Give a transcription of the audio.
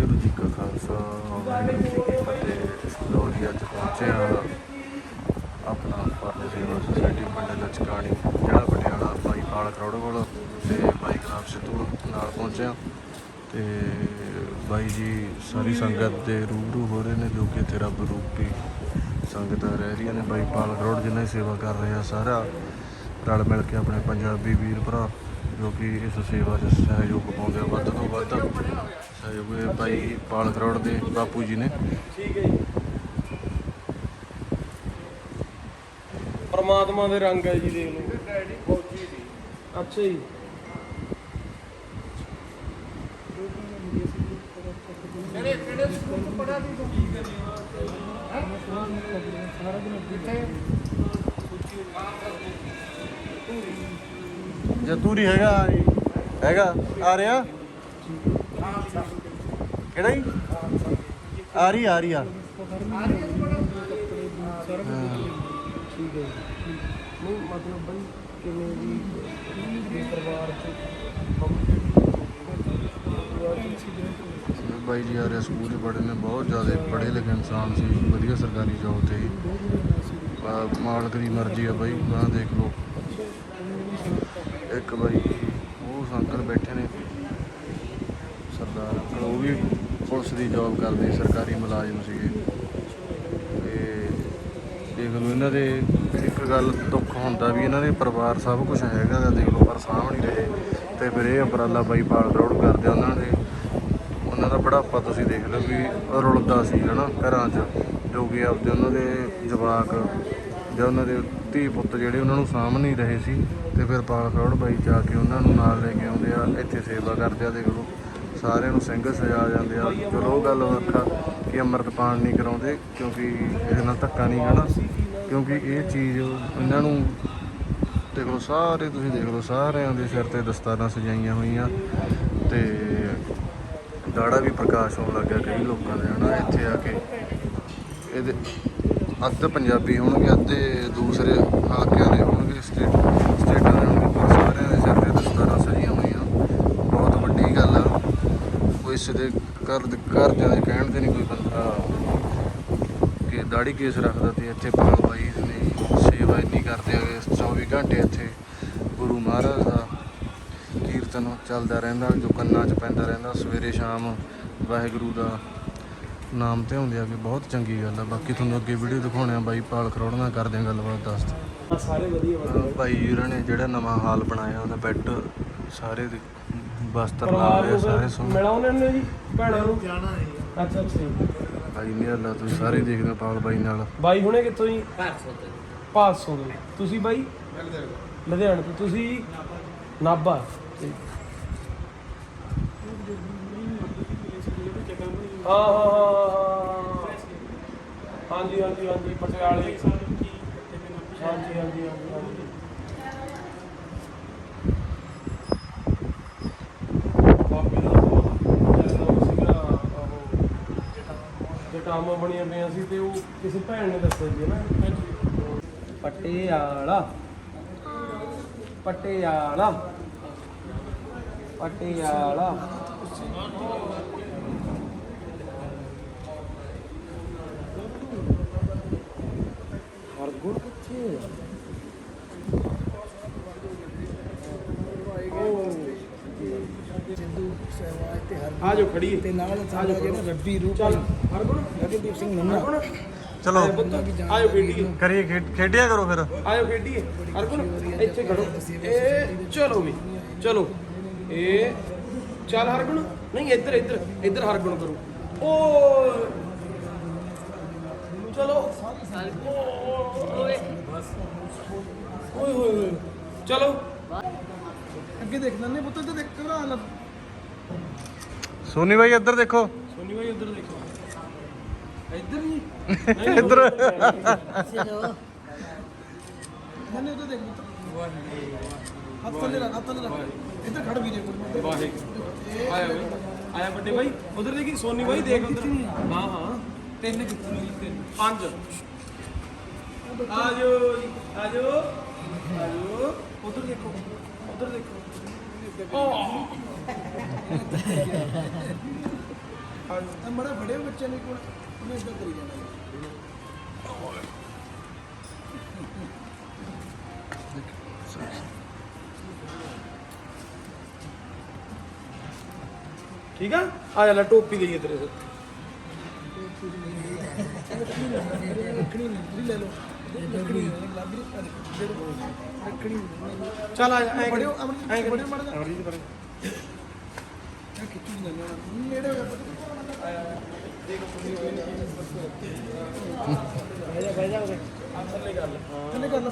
ਵਾਹਿਗੁਰੂ ਜੀ ਕਾ ਖਾਲਸਾ ਵਾਹਿਗੁਰੂ ਜੀ ਕੀ ਫਤਿਹ ਲੋ ਜੀ ਅੱਜ ਪਹੁੰਚੇ ਆ ਆਪਣਾ ਪਰਮ ਸੇਵਾ ਸੁਸਾਇਟੀ ਪਿੰਡ ਲਚਕਾਣੀ ਜਿਹੜਾ ਪਟਿਆਲਾ ਭਾਈ ਪਾਲ ਕਰੋੜ ਕੋਲ ਤੇ ਭਾਈ ਗ੍ਰਾਮ ਸਿੱਧੂ ਨਾਲ ਪਹੁੰਚੇ ਆ ਤੇ ਬਾਈ ਜੀ ਸਾਰੀ ਸੰਗਤ ਦੇ ਰੂਬਰੂ ਹੋ ਰਹੇ ਨੇ ਜੋ ਕਿ ਇੱਥੇ ਰੱਬ ਰੂਪੀ ਸੰਗਤ ਰਹਿ ਰਹੀਆਂ ਨੇ ਬਾਈ ਪਾਲ ਕਰੋੜ ਜਿੰਨਾ ਦੀ ਸੇਵਾ ਕਰ ਰਹੇ ਆ ਸਾਰਾ ਰਲ ਮਿਲ ਕੇ ਆਪਣੇ ਪੰਜਾਬੀ ਵੀਰ ਭਰਾ ਜੋ ਇਸ ਸੇਵਾ 'ਚ ਸਹਿਯੋਗ ਪਾਉਂਦੇ ਆ ਵੱਧ ਤੋਂ ਵੱਧ ਸਹਿਯੋਗ ਇਹ ਬਾਈ ਪਾਲ ਕਰੋੜ ਦੇ ਬਾਪੂ ਜੀ ਨੇ। ਠੀਕ ਹੈ ਜੀ ਪਰਮਾਤਮਾ ਦੇ ਰੰਗ ਹੈ ਜੀ ਦੇਖ ਲਓ। ਫੌਜੀ ਦੀ ਅੱਛਾ ਜੀ। ਕਿਹੜੇ ਕਿਹੜੇ ਸਕੂਲ ਚ ਪੜਿਆ ਸੀ ਜਤੂਰੀ ਹੈਗਾ ਹੈਗਾ? ਆ ਰਿਹਾ? ਕਿਹੜਾ ਜੀ? ਆ ਰਹੀ ਆ ਰਹੀ, ਆ। ਠੀਕ ਹੈ ਨਹੀਂ ਮਤਲਬ ਬਈ ਕਿਵੇਂ ਵੀ ਵੀ ਪਰਿਵਾਰ ਚ ਬਾਈ ਜੀ ਆ ਰਿਹਾ, ਸਕੂਲ 'ਚ ਪੜ੍ਹੇ ਨੇ ਬਹੁਤ ਜ਼ਿਆਦਾ ਪੜ੍ਹੇ ਲਿਖੇ ਇਨਸਾਨ ਸੀ, ਵਧੀਆ ਸਰਕਾਰੀ ਜੌਬ ਤੇ ਮਾਲਕ ਦੀ ਮਰਜ਼ੀ ਆ ਬਾਈ ਗਾਂ ਦੇਖ ਲਓ। ਇੱਕ ਬਾਈ ਉਹ ਅੰਕਲ ਬੈਠੇ ਨੇ। ਸਰਦਾਰ ਅੰਕਲ ਉਹ ਵੀ ਪੁਲਿਸ ਦੀ ਜੌਬ ਕਰਦੇ, ਸਰਕਾਰੀ ਮੁਲਾਜ਼ਮ ਸੀਗੇ। ਤੇ ਦੇਖ ਲਓ ਇਹਨਾਂ ਦੇ ਇੱਕ ਗੱਲ ਦੁੱਖ ਹੁੰਦਾ ਵੀ ਇਹਨਾਂ ਦੇ ਪਰਿਵਾਰ ਸਭ ਕੁਝ ਹੈਗਾ ਦਾ ਦੇਖ ਲਓ ਪਰ ਸਾਂਭ ਨਹੀਂ ਰਹੇ। ਤੇ ਫਿਰ ਇਹ ਉਪਰਾਲਾ ਬਾਈ ਪਾਲ ਕਰੋੜ ਕਰਦੇ ਆ ਉਹਨਾਂ ਦੇ। ਉਹਨਾਂ ਦਾ ਬੁਢਾਪਾ ਤੁਸੀਂ ਦੇਖ ਲਓ ਵੀ ਰੁਲਦਾ ਸੀ ਹਨਾ ਘਰਾਂ 'ਚ, ਜੋ ਕਿ ਆਪਦੇ ਉਹਨਾਂ ਦੇ ਜਵਾਕ ਜਾਂ ਉਹਨਾਂ ਦੇ ਧੀ ਪੁੱਤ ਜਿਹੜੇ ਉਹਨਾਂ ਨੂੰ ਸਾਂਭ ਨਹੀਂ ਰਹੇ ਸੀ, ਤੇ ਫਿਰ ਪਾਲ ਕਰੋੜ ਬਾਈ ਜਾ ਕੇ ਉਹਨਾਂ ਨੂੰ ਨਾਲ ਲੈ ਕੇ ਆਉਂਦੇ ਆ, ਇੱਥੇ ਸੇਵਾ ਕਰਦੇ ਆ, ਦੇਖ ਲਓ। ਸਾਰਿਆਂ ਨੂੰ ਸਿੰਘ ਸਜਾ ਜਾਂਦੇ ਆ। ਚਲੋ ਉਹ ਗੱਲ ਵੱਖਾ ਕਿ ਅੰਮ੍ਰਿਤਪਾਨ ਨਹੀਂ ਕਰਾਉਂਦੇ, ਕਿਉਂਕਿ ਇਹਦੇ ਨਾਲ ਧੱਕਾ ਨਹੀਂ ਕਰਨਾ ਕਿਉਂਕਿ ਇਹ ਚੀਜ਼ ਇਹਨਾਂ ਨੂੰ, ਦੇਖ ਲਓ, ਸਾਰੇ ਤੁਸੀਂ ਦੇਖ ਲਓ, ਸਾਰਿਆਂ ਦੇ ਸਿਰ ਤੇ ਦਸਤਾਰਾਂ ਸਜਾਈਆਂ ਹੋਈਆਂ। ਤੇ ਦਾੜਾ ਵੀ ਪ੍ਰਕਾਸ਼ ਹੋਣ ਲੱਗਿਆ ਕਈ ਲੋਕਾਂ ਦੇ, ਹਨਾ, ਇੱਥੇ ਆ ਕੇ। ਇਹਦੇ ਅੱਧ ਪੰਜਾਬੀ ਹੋਣਗੇ, ਅੱਧੇ ਦੂਸਰੇ ਹਲਕਿਆਂ ਦੇ ਹੋਣਗੇ, ਸਟੇਟ ਸਟੇਟਾਂ ਦੇ ਹੋਣਗੇ, ਪਰ ਸਾਰਿਆਂ ਦੇ ਸਿਰ ਤੇ ਦਸਤਾਰਾਂ ਸਜੀਆਂ ਹੋਈਆਂ। ਬਹੁਤ ਵੱਡੀ ਗੱਲ ਆ। ਕੋਈ ਕਿਸੇ ਦੇ ਘਰ ਦੇ ਘਰਦਿਆਂ ਦੇ ਕਹਿਣ ਤੇ ਨਹੀਂ ਕੋਈ ਬੰਦਾ ਕਿ ਦਾੜੀ ਕੇਸ ਰੱਖਦਾ ਤੇ ਇੱਥੇ ਪਾਲ ਬਾਈ ਨੇ ਸੇਵਾ ਇੰਨੀ ਕਰਦੇ ਆਗੇ 24 ਘੰਟੇ ਇੱਥੇ ਗੁਰੂ ਮਹਾਰਾਜ ਦਾ ਕੀਰਤਨ ਚੱਲਦਾ ਰਹਿੰਦਾ, ਜੋ ਕੰਨਾਂ 'ਚ ਪੈਂਦਾ ਰਹਿੰਦਾ। ਸਵੇਰੇ ਸ਼ਾਮ ਵਾਹਿਗੁਰੂ ਦਾ ਨਾਮ ਤੇ ਹੁੰਦੇ ਆ ਕਿ ਬਹੁਤ ਚੰਗੀ ਗੱਲ ਆ। ਬਾਕੀ ਤੁਹਾਨੂੰ ਅੱਗੇ ਵੀਡੀਓ ਦਿਖਾਉਣੇ ਆ ਬਾਈ ਪਾਲ ਖਰੋੜ ਨਾਲ ਕਰਦੇ ਆ ਗੱਲਬਾਤ ਦੱਸ ਦਿਓ। ਸਾਰੇ ਵਧੀਆ ਵਧੀਆ। ਬਾਈ ਵੀਰਾਂ ਨੇ ਜਿਹੜਾ ਨਵਾਂ ਹਾਲ ਬਣਾਇਆ ਉਹਦਾ ਬੈੱਡ ਸਾਰੇ ਦੇ ਬਸਤਰ ਲਾ ਨੂੰ ਸਾਰੇ ਸੁਣ ਮਿਲਾਉਣੇ ਨੇ ਜੀ ਭੈਣਾਂ ਨੂੰ? ਜਾਣਾ ਹੈ। ਅੱਛਾ ਅੱਛਾ। ਜੀ। ਬਾਈ ਨੇ ਅੱਲਾ ਤੁਸੀਂ ਸਾਰੇ ਦੇਖਦੇ ਪਾਲ ਬਾਈ ਨਾਲ। ਬਾਈ ਹੁਣੇ ਕਿੱਥੋਂ ਜੀ? 500 ਦੇ ਤੁਸੀਂ ਬਾਈ? ਲੁਧਿਆਣੇ ਤੋਂ। ਤੁਸੀਂ ਨਾਭਾ। ਹਾਂ ਹਾਂ, ਹਾਂ। ਹਾਂਜੀ ਹਾਂਜੀ ਹਾਂਜੀ ਪਟਿਆਲੇ। ਹਾਂਜੀ ਹਾਂਜੀ ਹਾਂਜੀ। ਜਟਾਮਾ ਬਣੀਆਂ ਪਈਆਂ ਸੀ ਤੇ ਉਹ ਕਿਸੇ ਭੈਣ ਨੇ ਦੱਸਿਆ ਸੀ ਨਾ। ਪਟਿਆਲਾ। ਪਟਿਆਲਾ। ਪਟਿਆਲਾ ਹਰਗੁਣ ਕਿੱਥੇ ਆ ਜਾਓ ਖੜੀ ਤੇ ਨਾਲ ਸਾਡਾ ਜਿਹੜਾ ਰੱਬੀ ਰੂਪ ਚੱਲ ਹਰਗੁਣ ਗਗਨਦੀਪ ਸਿੰਘ ਨੰਨਾ। ਹਰਗੁਣ ਚਲੋ। ਆਇਓ ਖੇਡੀਏ। ਕਰੀਏ ਖੇਡ- ਖੇਡਿਆ ਕਰੋ ਫਿਰ। ਆਇਓ ਖੇਡੀਏ। ਹਰਗੁਣ ਇੱਥੇ ਖੜੋ। ਇਹ ਚਲੋ ਵੀ ਚਲੋ। ਇਹ ਚੱਲ ਹਰਗੁਣ ਨਹੀਂ ਇੱਧਰ ਇੱਧਰ ਇੱਧਰ ਹਰਗੁਣ ਕਰੋ। ਓ। ਚਲੋ। ਓਏ ਓਏ ਹੋਏ ਚਲੋ। ਅੱਗੇ ਦੇਖਣਾ ਨਹੀਂ ਪੁੱਤ ਤੇ ਦੇਖ ਘਬਰਾ ਨਾ। ਸੋਨੀ ਬਾਈ ਇੱਧਰ ਦੇਖੋ ਸੋਨੀ ਭਾਈ ਇੱਧਰ ਦੇਖੋ ਇੱਧਰ ਨਹੀਂ ਇੱਧਰ ਨਹੀਂ ਉਧਰ ਦੇਖ ਪੁੱਤ ਹੱਥ ਥੱਲੇ ਰੱਖ ਹੱਥ ਥੱਲੇ ਰੱਖ ਇੱਧਰ ਖੜ ਵੀ ਜੇ ਕੋਲ ਵਾਹਿਗੁਰੂ ਆਇਆ ਬਈ ਆਇਆ ਵੱਡੇ ਭਾਈ ਉਧਰ ਦੇਖੀ ਸੋਨੀ ਭਾਈ ਦੇਖ ਉਧਰ ਹਾਂ ਹਾਂ ਤਿੰਨ ਕਿੱਥੇ ਨੇ ਤਿੰਨ ਪੰਜ ਆਜੋ ਜੀ ਓ ਤਾਂ ਮੜਾ ਫੜੇ ਬੱਚੇ ਨੇ ਕੋਲ, ਉਹਨੇ ਇਦਾਂ ਕਰੀ ਜਾਣਾ ਠੀਕ ਆ? ਆ ਜਾ ਲੈ, ਟੋਪੀ ਦੇਈਏ ਤੇਰੇ ਸਿਰ ਰੱਖਣੀ ਨਹੀਂ ਲੈ ਲਓ। ਰੱਖਣੀ ਨਹੀਂ ਗੁਲਾਬੀ ਆ ਦੇਖੋ ਜਿਹੜੇ ਰੱਖਣੀ ਨਹੀਂ ਚੱਲ ਆ ਜਾ ਐਂ ਬੜਿਓ ਕਰੀ। ਅਮਰਜੀਤ ਐਂ ਕਰੀ। ਬੜਿਓ ਮੜਾ ਅਮਰਜੀਤ ਪਰੇ। ਆ ਖਿੱਚੂ ਨਹੀਂ ਲੈਣਾ ਨੇੜੇ ਹੋ ਜਾ ਥੱਲੇ ਕਰ ਲੈ ਥੱਲੇ ਕਰ ਲਾ